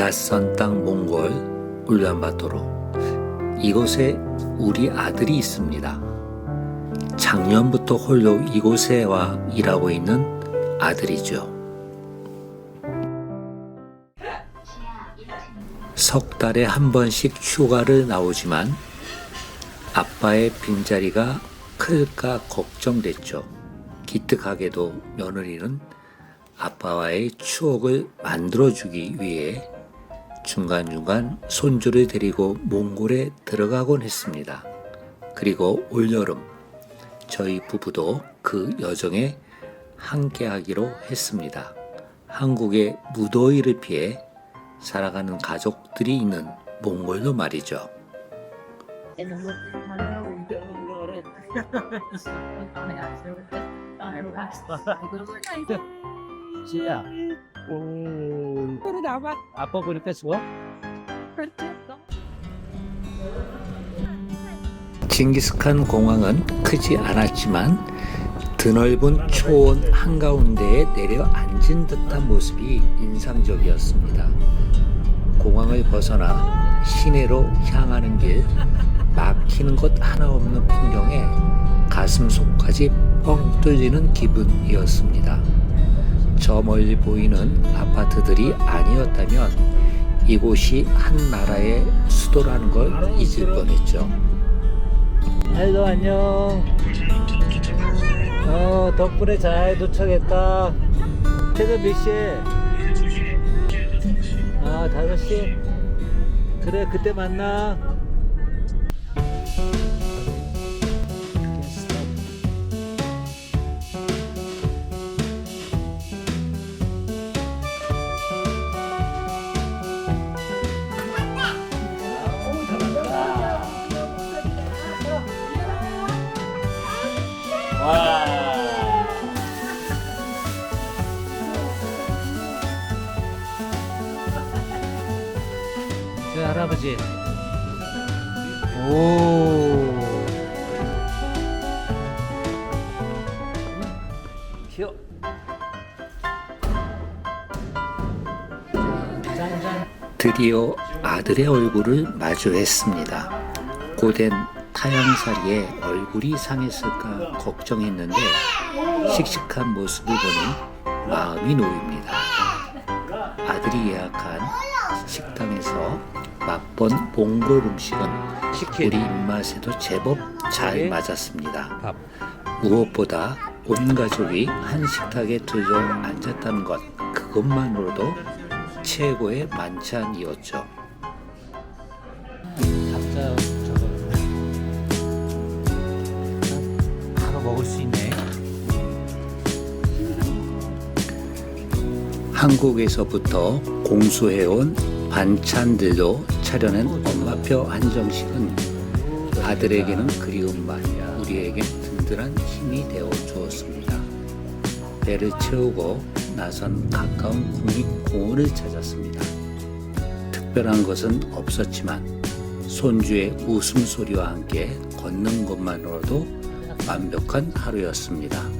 낯선 땅 몽골 울란바토르 이곳에 우리 아들이 있습니다. 작년부터 홀로 이곳에 와 일하고 있는 아들이죠. 석 달에 한 번씩 휴가를 나오지만 아빠의 빈자리가 클까 걱정됐죠. 기특하게도 며느리는 아빠와의 추억을 만들어주기 위해 중간중간 손주를 데리고 몽골에 들어가곤 했습니다. 그리고 올여름 저희 부부도 그 여정에 함께하기로 했습니다. 한국의 무더위를 피해 살아가는 가족들이 있는 몽골도 말이죠. 지야. 오. 아빠 보니까 좋아? 징기스칸 공항은 크지 않았지만 드넓은 초원 한가운데에 내려 앉은 듯한 모습이 인상적이었습니다. 공항을 벗어나 시내로 향하는 길 막히는 것 하나 없는 풍경에 가슴 속까지 뻥 뚫리는 기분이었습니다. 저 멀리 보이는 아파트들이 아니었다면 이곳이 한 나라의 수도라는 걸 잊을 뻔했죠. 헬로 안녕. 어 덕분에 잘 도착했다. 퇴근 몇 시에? 아 다섯 시. 그래 그때 만나. 와. 저 할아버지. 오. 귀여. 드디어 아들의 얼굴을 마주했습니다. 고된 타양살이에 얼굴이 상했을까 걱정했는데 씩씩한 모습을 보니 마음이 놓입니다. 아들이 예약한 식당에서 맛본 몽골 음식은 우리 입맛에도 제법 잘 맞았습니다. 무엇보다 온 가족이 한 식탁에 들러 앉았다는 것 그것만으로도 최고의 만찬이었죠. 각자 먹을 수 있네. 한국에서부터 공수해온 반찬들로 차려낸 엄마표 한정식은 아들에게는 그리운 맛, 우리에겐 든든한 힘이 되어 주었습니다. 배를 채우고 나선 가까운 국립공원을 찾았습니다. 특별한 것은 없었지만 손주의 웃음소리와 함께 걷는 것만으로도 완벽한 하루였습니다.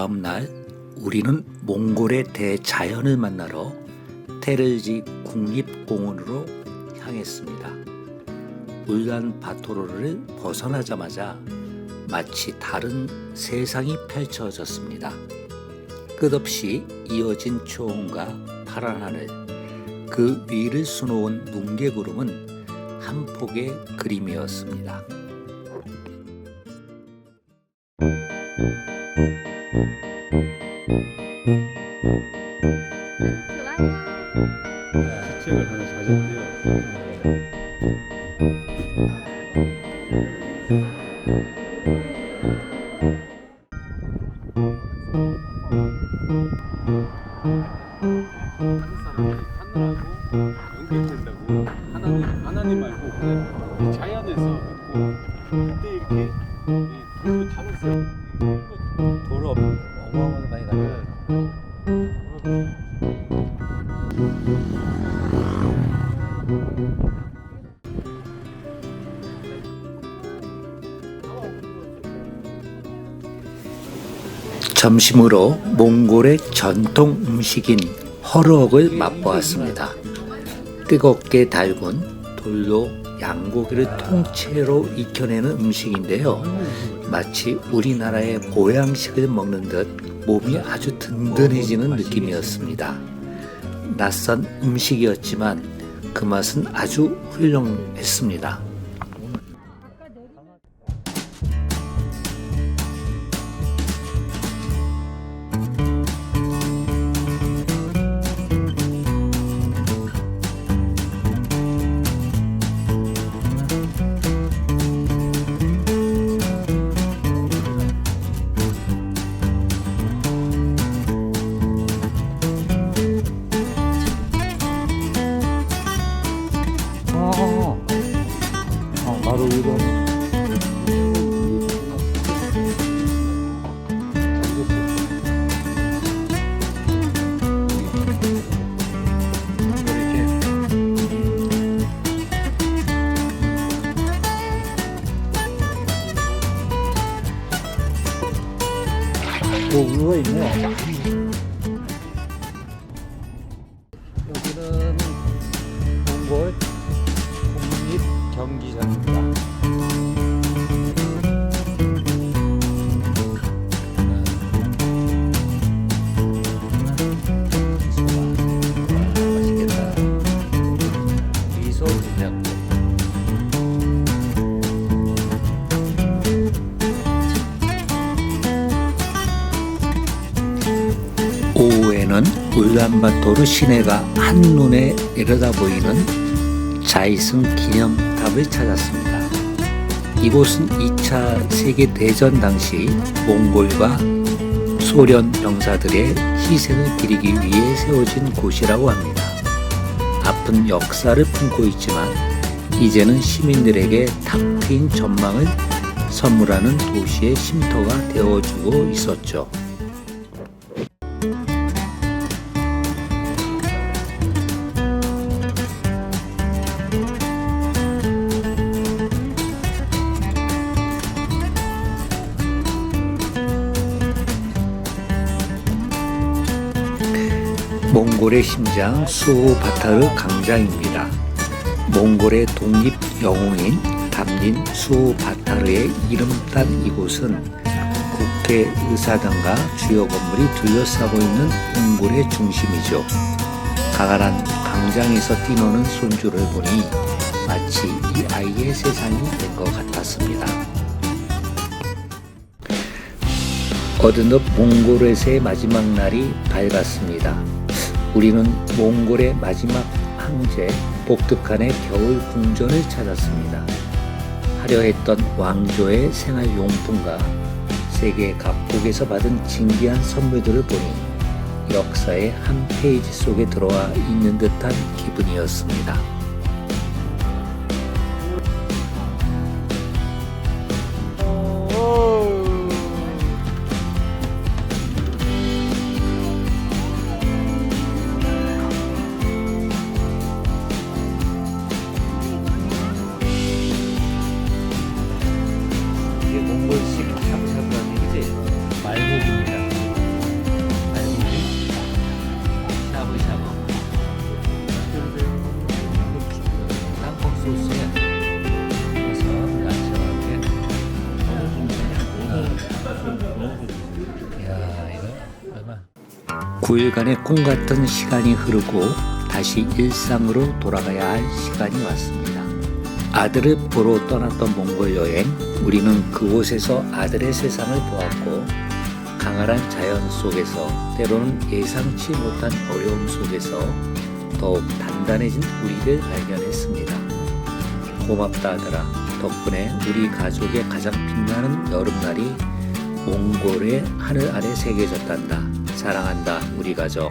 다음 날 우리는 몽골의 대자연을 만나러 테르지 국립공원으로 향했습니다. 울란 바토르를 벗어나자마자 마치 다른 세상이 펼쳐졌습니다. 끝없이 이어진 초원과 파란 하늘, 그 위를 수놓은 뭉게구름은 한 폭의 그림이었습니다. 점심으로 몽골의 전통 음식인 허럭을 맛보았습니다. 뜨겁게 달군 돌로 양고기를 통째로 익혀내는 음식인데요. 마치 우리나라의 보양식을 먹는 듯 몸이 아주 든든해지는 느낌이었습니다. 낯선 음식이었지만 그 맛은 아주 훌륭했습니다. 있네. 여기는 몽골 국립 경기장입니다. 울란바토르 시내가 한눈에 내려다 보이는 자이승 기념탑을 찾았습니다. 이곳은 2차 세계대전 당시 몽골과 소련 병사들의 희생을 기리기 위해 세워진 곳이라고 합니다. 아픈 역사를 품고 있지만 이제는 시민들에게 탁 트인 전망을 선물하는 도시의 쉼터가 되어주고 있었죠. 몽골의 심장 수호바타르 강장입니다. 몽골의 독립 영웅인 담린 수호바타르의 이름 딴 이곳은 국회 의사당과 주요 건물이 둘러싸고 있는 몽골의 중심이죠. 가가란 강장에서 뛰노는 손주를 보니 마치 이 아이의 세상이 된 것 같았습니다. 어느덧 몽골에서의 마지막 날이 밝았습니다. 우리는 몽골의 마지막 황제 복득한의 겨울 궁전을 찾았습니다. 화려했던 왕조의 생활용품과 세계 각국에서 받은 진귀한 선물들을 보니 역사의 한 페이지 속에 들어와 있는 듯한 기분이었습니다. 야, 이거 얼마? 9일간의 꿈 같은 시간이 흐르고 다시 일상으로 돌아가야 할 시간이 왔습니다. 아들을 보러 떠났던 몽골 여행, 우리는 그곳에서 아들의 세상을 보았고, 강활한 자연 속에서 때로는 예상치 못한 어려움 속에서 더욱 단단해진 우리를 발견했습니다. 고맙다 아들아. 덕분에 우리 가족의 가장 빛나는 여름날이 몽골의 하늘 아래 새겨졌단다. 사랑한다 우리 가족.